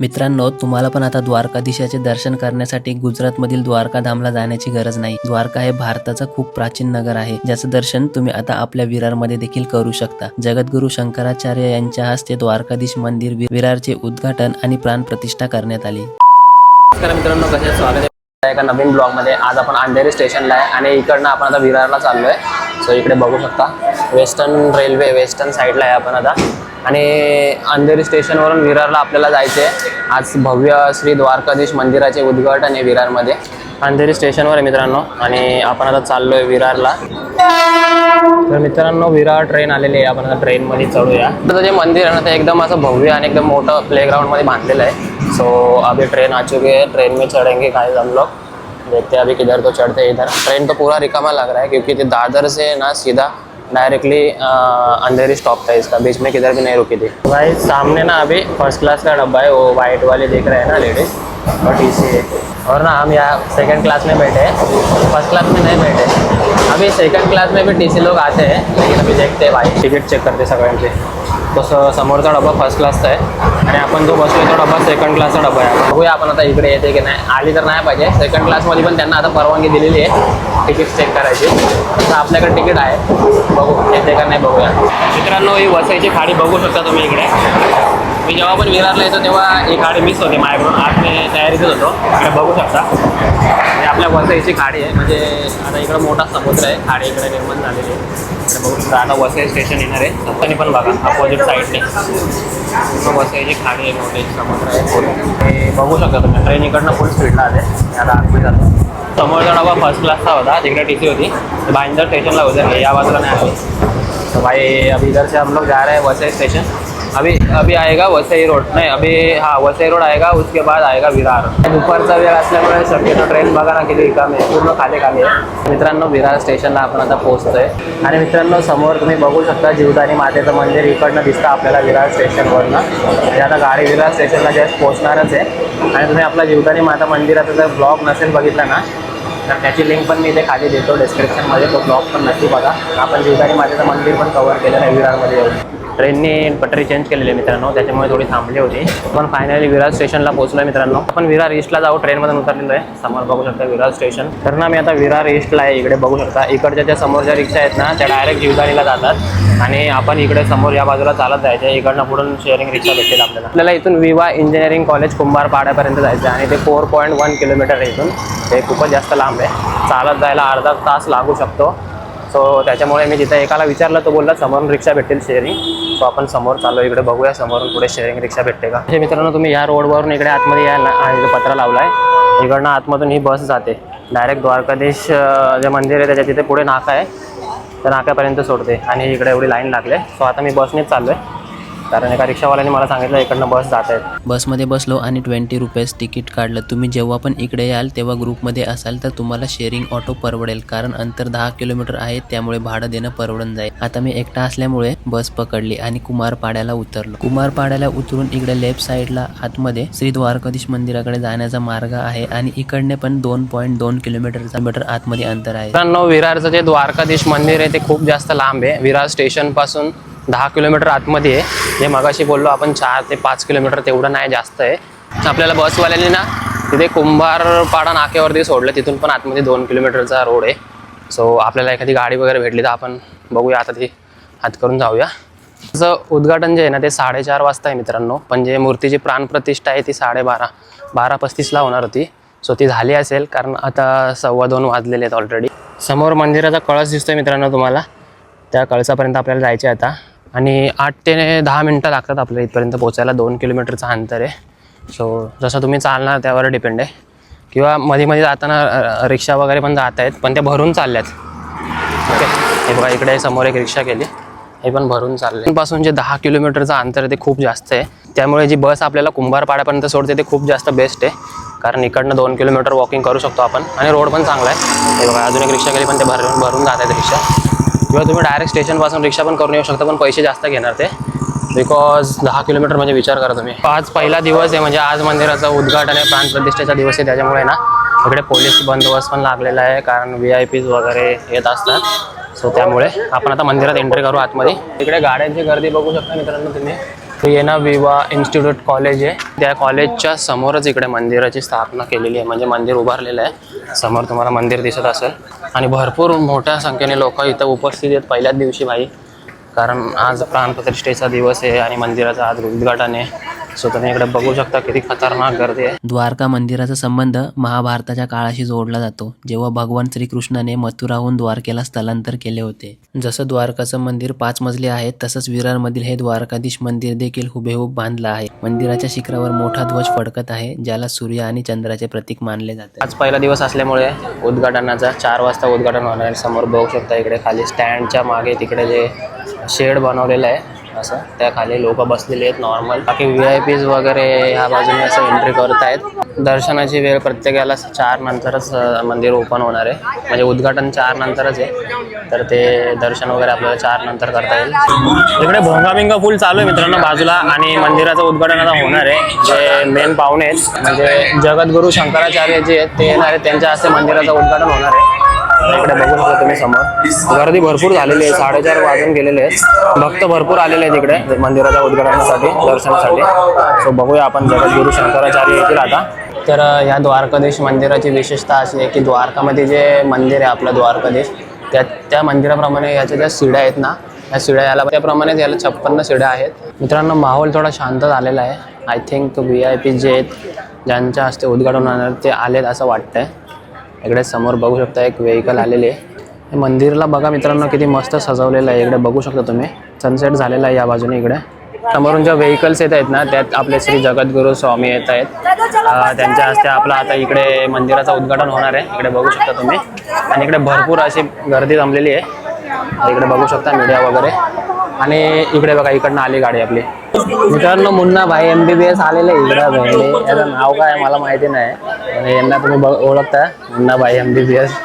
मित्रांनो तुम्हाला पण आता द्वारकाधीशाचे दर्शन करण्यासाठी गुजरातमधील द्वारकाधामला जाण्याची गरज नाही. द्वारका हे भारताचं खूप प्राचीन नगर आहे ज्याचं दर्शन तुम्ही आता आपल्या विरारमध्ये देखील करू शकता. जगद्गुरु शंकराचार्य यांच्या हस्ते द्वारकाधीश मंदिर विरारचे उद्घाटन आणि प्राणप्रतिष्ठा करण्यात आली. नमस्कार मित्रांनो कसे स्वागत आहे एका नवीन ब्लॉगमध्ये. आज आपण अंधेरी स्टेशनला आहे आणि इकडनं आपण आता विरारला चाललो आहे सो इकडे बघू शकता. वेस्टर्न रेल्वे वेस्टर्न साईडला आहे आपण आता. आणि अंधेरी स्टेशनवरून विरारला आपल्याला जायचे आहे आज भव्य श्री द्वारकाधीश मंदिराचे उद्घाटन आहे विरारमध्ये. अंधेरी स्टेशनवर आहे मित्रांनो आणि आपण आता चाललो आहे विरारला. तर मित्रांनो विरार ट्रेन आलेली आहे. आपण आता ट्रेनमध्ये चढूया. तर जे मंदिर आहे ना ते एकदम असं भव्य आणि एकदम मोठं प्लेग्राउंडमध्ये बांधलेलं आहे. सो अभी ट्रेन आ चुकी है ट्रेन में चढ़ेंगे गाइस हम लोग देखते हैं अभी किधर तो चढ़ते हैं इधर. ट्रेन तो पूरा रिकामा लग रहा है क्योंकि दादर से ना सीधा डायरेक्टली अंदर ही स्टॉप था इसका। बीच में किधर भी नहीं रुकी थी। भाई, सामने ना अभी फ़र्स्ट क्लास का डब्बा है, वो वाइट वाले देख रहे हैं ना लेडीज़ और टी सी और ना हम यहाँ सेकंड क्लास में बैठे हैं। फ़र्स्ट क्लास में नहीं बैठे अभी सेकंड क्लास में भी टी सी लोग आते हैं, लेकिन अभी देखते हैं भाई। टिकट चेक करते सगळ्यांचे तो समोर समोरचा डब्बा फ़र्स्ट क्लासचा आहे आणि आपण जो बसलो तो डबा सेकंड क्लासचा डबा आहे. बघूया आपण आता इकडे येते की नाही. आली तर नाही पाहिजे. सेकंड क्लासमध्ये पण त्यांना आता परवानगी दिलेली आहे. तिकीट चेक करायची. तर आपल्याकडे तिकीट आहे. बघू. येते का नाही बघूया. मित्रांनो ही वसईची खाडी बघू शकता तुम्ही इकडे. मी जेव्हा पण विरारला येतो तेव्हा ही खाडी मिस होते माझ्याकडून. आज मी तयारीतच होतो. इकडे बघू शकता. आपल्या वसईची खाडी आहे. म्हणजे आता इकडं मोठा समुद्र आहे. खाडी इकडे निर्माण झालेली आहे. बघू शकता. आता वसई स्टेशन येणार आहे. सत्तानी पण बघा अपोजिट साईडने पूर्ण वसईची खाडी आहे मोठी समुद्र आहे. हे बघू शकता तुम्ही. ट्रेन इकडनं फुल स्पीडला आले. आता आतमध्ये जातो. समोरचा डबा फर्स्ट क्लासचा होता. तिकडे टी सी होती भाईंदर स्टेशनला उतरले. या बाजूला नाही आले. तो भाई अभी इधर से हम लोग जा रहे हैं वसई स्टेशन अभी अभी आएगा वसई रोड नाही अभी हा वसई रोड आएगा उसके बाद आएगा विरार। दुपारचा वेळ असल्यामुळे शक्यतो ट्रेन बघा ना किती रिकामी आहे पूर्ण खाली खाली आहे. मित्रांनो विरार स्टेशनला आपण आता पोहोचतोय. आणि मित्रांनो समोर तुम्ही बघू शकता जीवदानी मातेचं मंदिर इकडनं दिसतं आपल्याला विरार स्टेशनवरनं म्हणजे आता गाडी विरार स्टेशनला जस्ट पोहोचणारच आहे. आणि तुम्ही आपला जीवदानी माता मंदिराचा जर ब्लॉग नसेल बघितला ना तर त्याची लिंक पण मी इथे खाली देतो डिस्क्रिप्शनमध्ये तो ब्लॉग पण नक्की बघा. आपण जीवदानी मातेचं मंदिर पण कव्हर केलेलं आहे विरारमध्ये येऊन ट्रेननी पटरी चेंज केलेली आहे मित्रांनो त्याच्यामुळे थोडी थांबली होती. पण फायनली विरार स्टेशनला पोहोचलो आहे मित्रांनो. आपण विरार ईस्टला जाऊ ट्रेनमधून उतरलेलो आहे समोर बघू शकता विरार स्टेशन तर ना मी आता विरार ईस्टला आहे इकडे बघू शकता. इकडच्या ज्या समोरच्या रिक्षा आहेत ना त्या डायरेक्ट जीवदानीला जातात. आणि आपण इकडे समोर या बाजूला चालत जायचं इकडनं पुढून शेअरिंग रिक्षा भेटेल आपल्याला. आपल्याला इथून विवा इंजिनिअरिंग कॉलेज कुंभारपाड्यापर्यंत जायचं आहे आणि ते फोर पॉईंट वन किलोमीटर आहे इथून. ते खूपच जास्त लांब आहे. चालत जायला अर्धा तास लागू शकतो. सो त्याच्यामुळे मी जिथे एकाला विचारलं तो बोलला समोरून रिक्षा भेटेल शेअरिंग सो आपण समोर चाललो इकडे बघूया समोरून पुढे शेअरिंग रिक्षा भेटते का? हे मित्रांनो तुम्ही या रोडवरून इकडे आतमध्ये या ना पत्रा लावला आहे इकडनं आतमधून ही बस जाते. डायरेक्ट द्वारकाधीश जे मंदिर आहे त्याच्या तिथे पुढे नाका आहे. त्या नाक्यापर्यंत सोडते. आणि इकडे एवढी लाईन लागले. सो आता मी बसनेच चाललो आहे कारण एका रिक्षावाल्याने मला सांगितलं इकडनं बस जात आहेत बसमध्ये बसलो आणि ट्वेंटी रुपीज तिकीट काढलं. तुम्ही जेव्हा पण इकडे याल तेव्हा ग्रुपमध्ये असाल तर तुम्हाला शेअरिंग ऑटो परवडेल. कारण अंतर दहा किलोमीटर आहे त्यामुळे भाडं देणं परवडून जाईल. आता मी एकटा असल्यामुळे बस पकडली आणि कुमारपाड्याला उतरलो. कुमारपाड्याला उतरून इकडे लेफ्ट साईडला आतमध्ये श्री द्वारकाधीश मंदिराकडे जाण्याचा मार्ग आहे आणि इकडने पण दोन पॉईंट दोन किलोमीटरचा मीटर आतमध्ये अंतर आहे. मित्रांनो विरारचं जे द्वारकाधीश मंदिर आहे ते खूप जास्त लांब आहे. विरार स्टेशनपासून दहा किलोमीटर आतमध्ये आहे. जे मगाशी बोललो आपण चार ते पाच किलोमीटर तेवढं नाही जास्त आहे. आपल्याला बसवाल्याने ना तिथे कुंभारपाडा नाक्यावरती सोडलं तिथून पण आतमध्ये दोन किलोमीटरचा रोड आहे. सो आपल्याला एखादी गाडी वगैरे भेटली तर आपण बघूया आता ती हात करून जाऊया. त्याचं उद्घाटन जे आहे ना ते साडेचार वाजता आहे मित्रांनो. पण जे मूर्तीची प्राणप्रतिष्ठा आहे ती साडेबारा बारा पस्तीसला होणार होती. सो ती झाली असेल कारण आता सव्वा दोन वाजलेले आहेत ऑलरेडी समोर मंदिराचा कळस दिसतोय मित्रांनो तुम्हाला. त्या कळसापर्यंत आपल्याला जायचे आहे आता. आणि आठ ते दहा मिनटं लागतात आपल्याला इथपर्यंत पोचायला दोन किलोमीटरचं अंतर आहे. सो जसं तुम्ही चालणार त्यावर डिपेंड आहे. किंवा मध्ये मध्ये जाताना रिक्षा वगैरे पण जात आहेत पण त्या भरून चालल्यात. ओके हे बघा इकडे समोर एक रिक्षा केली हे पण भरून चालले पासून जे दहा किलोमीटरचं अंतर आहे ते खूप जास्त आहे. त्यामुळे जी बस आपल्याला कुंभारपाड्यापर्यंत सोडते ते खूप जास्त बेस्ट आहे. कारण इकडनं दोन किलोमीटर वॉकिंग करू शकतो आपण. आणि रोड पण चांगला आहे. हे बघा अजून एक रिक्षा केली पण ते भरून भरून जात आहेत रिक्षा. किंवा तुम्ही डायरेक्ट स्टेशनपासून रिक्षा पण करून येऊ शकता पण पैसे जास्त घेणार ते. बिकॉज दहा किलोमीटर म्हणजे विचार करा तुम्ही. आज पहिला दिवस आहे म्हणजे आज मंदिराचा उद्घाटन आहे प्राणप्रतिष्ठेचा दिवस आहे त्याच्यामुळे ना इकडे पोलीस बंदोबस्त पण लागलेला आहे कारण व्ही आय पीज वगैरे येत असतात. सो त्यामुळे आपण आता मंदिरात एंट्री करू आतमध्ये. तिकडे गाड्यांची गर्दी बघू शकता मित्रांनो तुम्ही. येना विवा इन्स्टिट्यूट कॉलेज आहे. त्या कॉलेजच्या समोरच इकडे मंदिराची स्थापना केलेली आहे. म्हणजे मंदिर उभारलेलं आहे. समोर तुम्हाला मंदिर दिसत असेल. आणि भरपूर मोठ्या संख्येने लोक इथं उपस्थित आहेत. पहिल्याच दिवशी भाई कारण आज प्राणप्रतिष्ठेचा दिवस आहे आणि मंदिराचं आज उद्घाटन आहे. सो तुम्ही इकडे बघू शकता किती खतरनाक गर्दी आहे. द्वारका मंदिराचा संबंध महाभारताच्या काळाशी जोडला जातो जेव्हा भगवान श्रीकृष्णाने मथुराहून द्वारकेला स्थलांतर केले होते. जसं द्वारकाचं मंदिर पाच मजले आहे तसंच विरारमधील हे द्वारकाधीश मंदिर देखील हुबेहूब बांधलं आहे. मंदिराच्या शिखरावर मोठा ध्वज फडकत आहे ज्याला सूर्य आणि चंद्राचे प्रतीक मानले जाते. आज पहिला दिवस असल्यामुळे उद्घाटनाचा चार वाजता उद्घाटन होणार आहे. समोर बघू शकता इकडे खाली स्टँडच्या मागे तिकडे जे शेड बनवलेलं आहे असं. त्या खाली लोक बसलेले आहेत नॉर्मल बाकी व्ही आय पीज वगैरे ह्या बाजूने असं एंट्री करत आहेत दर्शनाची वेळ प्रत्येकाला चार नंतरच मंदिर ओपन होणार आहे. म्हणजे उद्घाटन चार नंतरच आहे. तर ते दर्शन वगैरे आपल्याला चार नंतर करता येईल. इकडे भोंगाबिंगा फुल चालू आहे मित्रांनो बाजूला आणि मंदिराचं उद्घाटन आता होणार आहे. जे मेन पाहुणे आहेत म्हणजे जगद्गुरू शंकराचार्य जे आहेत ते येणार आहेत. त्यांच्या हस्ते मंदिराचं उद्घाटन होणार आहे. इकडे बघू शकता तुम्ही समोर. गर्दी भरपूर झालेली आहे साडेचार वाजून गेलेले आहेत. भक्त भरपूर आलेले आहेत इकडे मंदिराच्या उद्घाटनासाठी दर्शनासाठी. सो बघूया आपण जगद्गुरु शंकराचार्य येतील आता. तर ह्या या द्वारकाधीश मंदिराची विशेषता अशी आहे की द्वारकामध्ये जे मंदिर आहे आपलं द्वारकाधीश त्या त्या मंदिराप्रमाणे याच्या ज्या शिड्या आहेत ना या शिड्या याला त्याप्रमाणेच याला छप्पन्न शिड्या आहेत. मित्रांनो माहोल थोडा शांत झालेला आहे. I think V I P जे आहेत ज्यांच्या हस्ते उद्घाटन होणार ते आलेत असं वाटतंय. इकडे समोर बघू शकता एक व्हेकल आलेले आहे. हे मंदिरला बघा मित्रांनो किती मस्त सजवलेलं आहे. इकडे बघू शकता तुम्ही. सनसेट झालेला आहे या बाजूने इकडे. समोरून ज्या व्हेकल्स येत आहेत ना त्यात आपले श्री जगद्गुरू स्वामी येत आहेत. त्यांच्या हस्ते आपलं आता इकडे मंदिराचं उद्घाटन होणार आहे. इकडे बघू शकता तुम्ही. आणि इकडे भरपूर अशी गर्दी जमलेली आहे. इकडे बघू शकता मीडिया वगैरे. आणि इकडे बघा इकडनं आली गाडी आपली. मित्रांनो मुन्ना भाई एम बी बी एस आलेले इकडे म्हणजे. भेंडे याचं नाव काय आहे मला माहिती नाही. यांना तुम्ही बघ ओळखता. मुन्ना भाई एम बी बी एस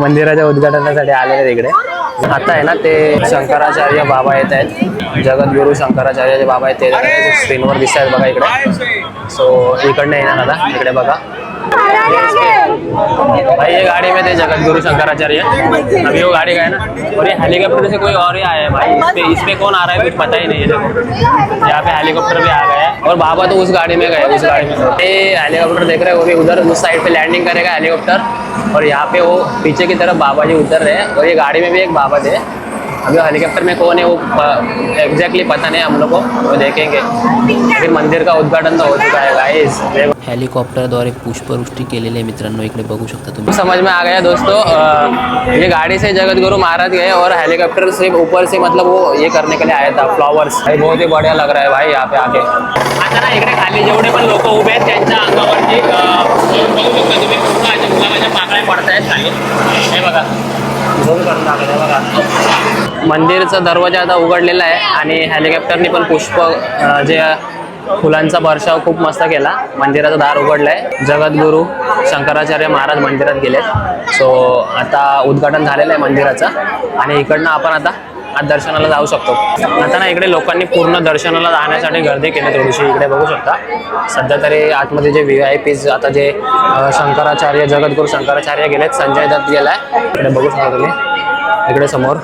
मंदिराच्या उद्घाटनासाठी आलेले आहेत इकडे. आता आहे ना ते शंकराचार्य बाबा येत आहेत. जगद्गुरू शंकराचार्य जे बाबा आहेत ते स्क्रीनवर दिसत आहेत बघा इकडे. सो इकडनं येणार आता. इकडे बघा. भाई, ये गाड़ी में थे जगत गुरु शंकराचार्य। अभी वो गाड़ी का है ना? और ये हेलीकॉप्टर से कोई और ही आया है भाई। इस पे इस कौन आ रहा है कुछ पता ही नहीं है, देखो। यहाँ पे हेलीकॉप्टर भी आ गया है और बाबा तो उस गाड़ी में गए, उस गाड़ी में। ये हेलीकॉप्टर देख रहे हो वो भी उधर उस साइड पे लैंडिंग करेगा हेलीकॉप्टर। और यहाँ पे वो पीछे की तरफ़ बाबा जी उतर रहे हैं और ये गाड़ी में भी एक बाबा थे। अभी हेलीकॉप्टर में कौन है वो एग्जैक्टली पता नहीं हम लोग को वो देखेंगे। फिर मंदिर का उद्घाटन तो हो चुका है गाइस हेलिकॉप्टरद्वारे पुष्पवृष्टी केलेली मित्रांनो इकडे बघू शकता तुम्ही। समझ में आ गया दोस्तों ये गाड़ी से जगत गुरु महाराज गए और हेलीकॉप्टर से ऊपर से मतलब वो ये करने के लिए आया था फ्लावर्स भाई बहुत ही बढ़िया लग रहा है भाई यहाँ पे आके। आता ना इकडे खाली जेवढे पण लोक उभे आहेत त्यांच्या अंगावरती बघू शकता तुम्ही पूर्ण अशा गुलाबाच्या पाकळ्या पडतायत खाली. हे बघा. झूम करून दाखवते बघा. मंदिरचा दरवाजा आता उघडलेला आहे आणि हेलिकॉप्टरनी पण पुष्प जे फुलांचा वर्षाव खूप मस्त केला. मंदिराचं दार उघडलंय. जगद्गुरू शंकराचार्य महाराज मंदिरात गेलेत. सो आता उद्घाटन झालेलं आहे मंदिराचं. आणि इकडनं आपण आता आज दर्शनाला जाऊ शकतो. आता ना इकडे लोकांनी पूर्ण दर्शनाला जाण्यासाठी गर्दी केली थोडीशी. इकडे बघू शकता. सध्या तरी आतमध्ये जे व्ही आय पीज आता जे शंकराचार्य जगद्गुरू शंकराचार्य गेलेत. संजय दत्त गेलाय. इकडे बघू शकता तुम्ही. इकडे समोर.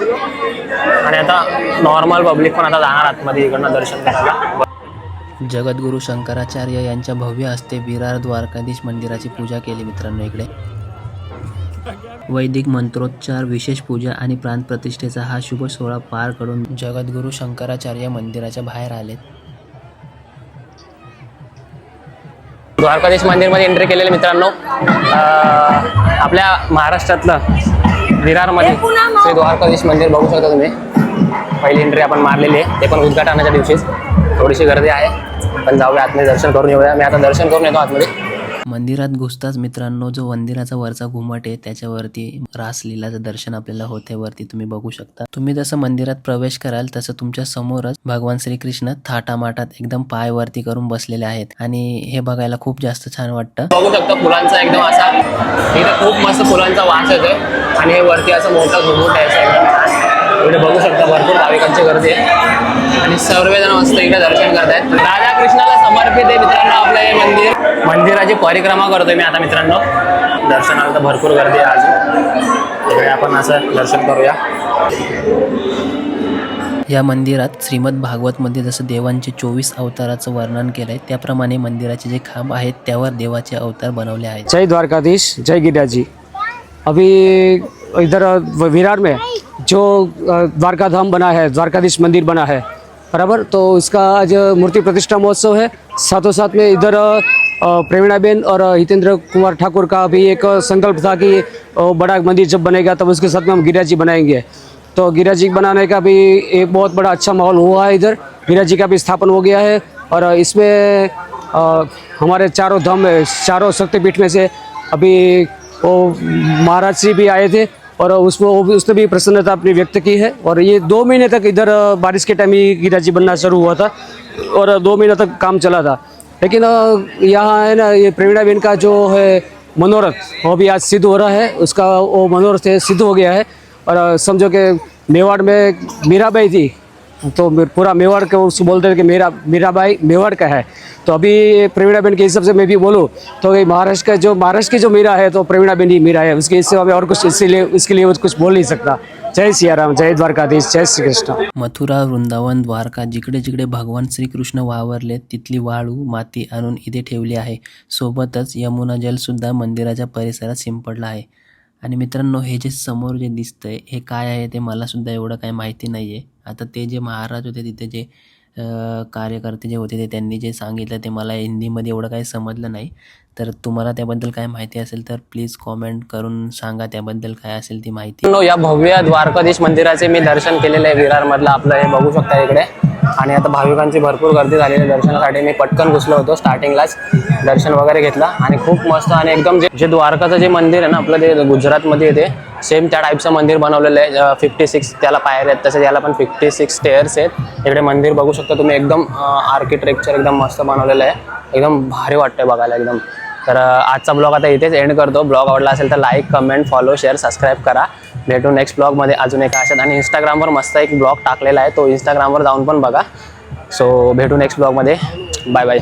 आणि आता नॉर्मल पब्लिक पण आता जाणार आतमध्ये इकडनं दर्शन करायला. जगद्गुरू शंकराचार्य यांच्या भव्य हस्ते विरार द्वारकाधीश मंदिराची पूजा केली मित्रांनो इकडे. वैदिक मंत्रोच्चार विशेष पूजा आणि प्राणप्रतिष्ठेचा हा शुभ सोहळा पार करून जगद्गुरू शंकराचार्य मंदिराच्या बाहेर आलेत. द्वारकाधीश मंदिरमध्ये एंट्री केलेले मित्रांनो आपल्या महाराष्ट्रातलं विरारमध्ये श्री द्वारकाधीश मंदिर बघू शकता तुम्ही. पहिली एंट्री आपण मारलेली आहे. ते पण उद्घाटनाच्या दिवशीच. थोडीशी गर्दी आहे. पण जाऊया आतमध्ये दर्शन करून येऊया. मी आता दर्शन करून येतो आतमध्ये. मंदिरात घुसताच मित्रांनो जो मंदिराचा वरचा घुमट आहे त्याच्यावरती रासलीलाचं दर्शन आपल्याला होते वरती तुम्ही बघू शकता. तुम्ही जसं मंदिरात प्रवेश कराल तसं तुमच्या समोरच भगवान श्रीकृष्ण थाटामाटात एकदम पाय वरती करून बसलेले आहेत. आणि हे बघायला खूप जास्त छान वाटतं. बघू शकता फुलांचा एकदम असा इथे खूप मस्त फुलांचा वास येतोय. आणि हे वरती असं मोठा घुमूट आहे. इकडे बघू शकता भरपूर भाविकांची गर्दी आहे. आणि सर्वजण मस्त इकडे दर्शन करतायत. राधा कृष्णाला समर्पित आहे मित्रांनो आपलं हे मंदिर. मंदिराची परिक्रमा करतोय मी आता मित्रांनो. दर्शनाला तर भरपूर गर्दी आहे आज इकडे आपण असं दर्शन करूया. या मंदिरात श्रीमद भागवतमध्ये जसं देवांचे चोवीस अवताराचं वर्णन केलं आहे त्याप्रमाणे मंदिराचे जे खांब आहेत त्यावर देवाचे अवतार बनवले आहेत. जय द्वारकाधीश जय गिरिराज जी अभी इधर विरार में जो द्वारका धाम बना है, द्वारकाधीश मंदिर बना है, बराबर? तो इसका आज मूर्ति प्रतिष्ठा महोत्सव है। साथों साथ में इधर प्रेरणाबेन और हितेंद्र कुमार ठाकुर का भी एक संकल्प था कि बड़ा मंदिर जब बनेगा, तब उसके साथ में हम गिरिराज जी बनाएँगे। तो गिरिराज जी बनाने का भी एक बहुत बड़ा अच्छा माहौल हुआ है इधर। गिरिराज जी का भी स्थापन हो गया है और इसमें हमारे चारों धाम चारों शक्तिपीठ में से अभी वो महाराज श्री भी आए थे। और उसको उसने भी प्रसन्नता अपनी व्यक्त की है। और ये दो महीने तक इधर बारिश के टाइम ही गिरा जी बनना शुरू हुआ था और दो महीने तक काम चला था। लेकिन यहाँ है ना, ये प्रवीणा बेन का जो है मनोरथ, वो भी आज सिद्ध हो रहा है। उसका वो मनोरथ सिद्ध हो गया है। और समझो कि मेवाड़ में मीराबाई थी तो पूरा मेवाड़ का उसको बोलते थे कि मेरा मीराबाई मेवाड़ का है। तो अभी प्रवीणाबेन के हिसाब से मैं भी बोलूँ तो ये महाराष्ट्र का जो महाराष्ट्र की जो मीरा है तो प्रवीणाबेन ही मीरा है। उसके हिस्से में और कुछ इसीलिए इसके लिए कुछ बोल नहीं सकता। जय सियाराम जय द्वारकाधीश जय श्री कृष्ण। मथुरा वृंदावन द्वारका जिकडे जिकडे भगवान श्रीकृष्ण वावरले तिथली वाळू माती आणून इथे ठेवली आहे. सोबतच यमुना जलसुद्धा मंदिराच्या परिसरात शिंपडला आहे. आणि मित्रांनो हे जे समोर जे दिसतंय हे काय आहे ते मला सुद्धा एवढं काही माहिती नाही आहे आता ते जे महाराज होते तिथे जे कार्यकर्ते जे होते ते त्यांनी जे सांगितलं ते मला हिंदीमध्ये एवढं काही समजलं नाही. तर तुम्हाला त्याबद्दल काय माहिती असेल तर प्लीज कॉमेंट करून सांगा त्याबद्दल काय असेल ती माहिती. या भव्य द्वारकाधीश मंदिराचे मी दर्शन केलेले आहे विरारमधलं. आपलं हे बघू शकता इकडे. आणि आता भाविकांची भरपूर गर्दी झालेली आहे. दर्शनासाठी मी पटकन घुसलो होतो स्टार्टिंगलाच. दर्शन वगैरे घेतलं आणि खूप मस्त आणि एकदम जे जे द्वारकाचं जे मंदिर आहे ना आपलं ते गुजरातमध्ये येते. सेम त्या टाईपचं मंदिर बनवलेलं आहे. फिफ्टी सिक्स त्याला पायऱ्या आहेत तसेच याला पण फिफ्टी सिक्स स्टेअर्स आहेत. इकडे मंदिर बघू शकता तुम्ही. एकदम आर्किटेक्चर एकदम मस्त बनवलेलं आहे. एकदम भारी वाटतंय बघायला एकदम. तर आजचा ब्लॉग आता इथेच एंड करतो. ब्लॉग आवडला असेल तर like comment follow share subscribe करा. भेटू नेक्स्ट ब्लॉगमध्ये अजून एका अशात आणि इंस्टाग्रामवर मस्त एक ब्लॉग टाकलेला आहे. तो इंस्टाग्रामवर जाऊन पण बघा. सो भेटू नेक्स्ट ब्लॉगमध्ये बाय बाय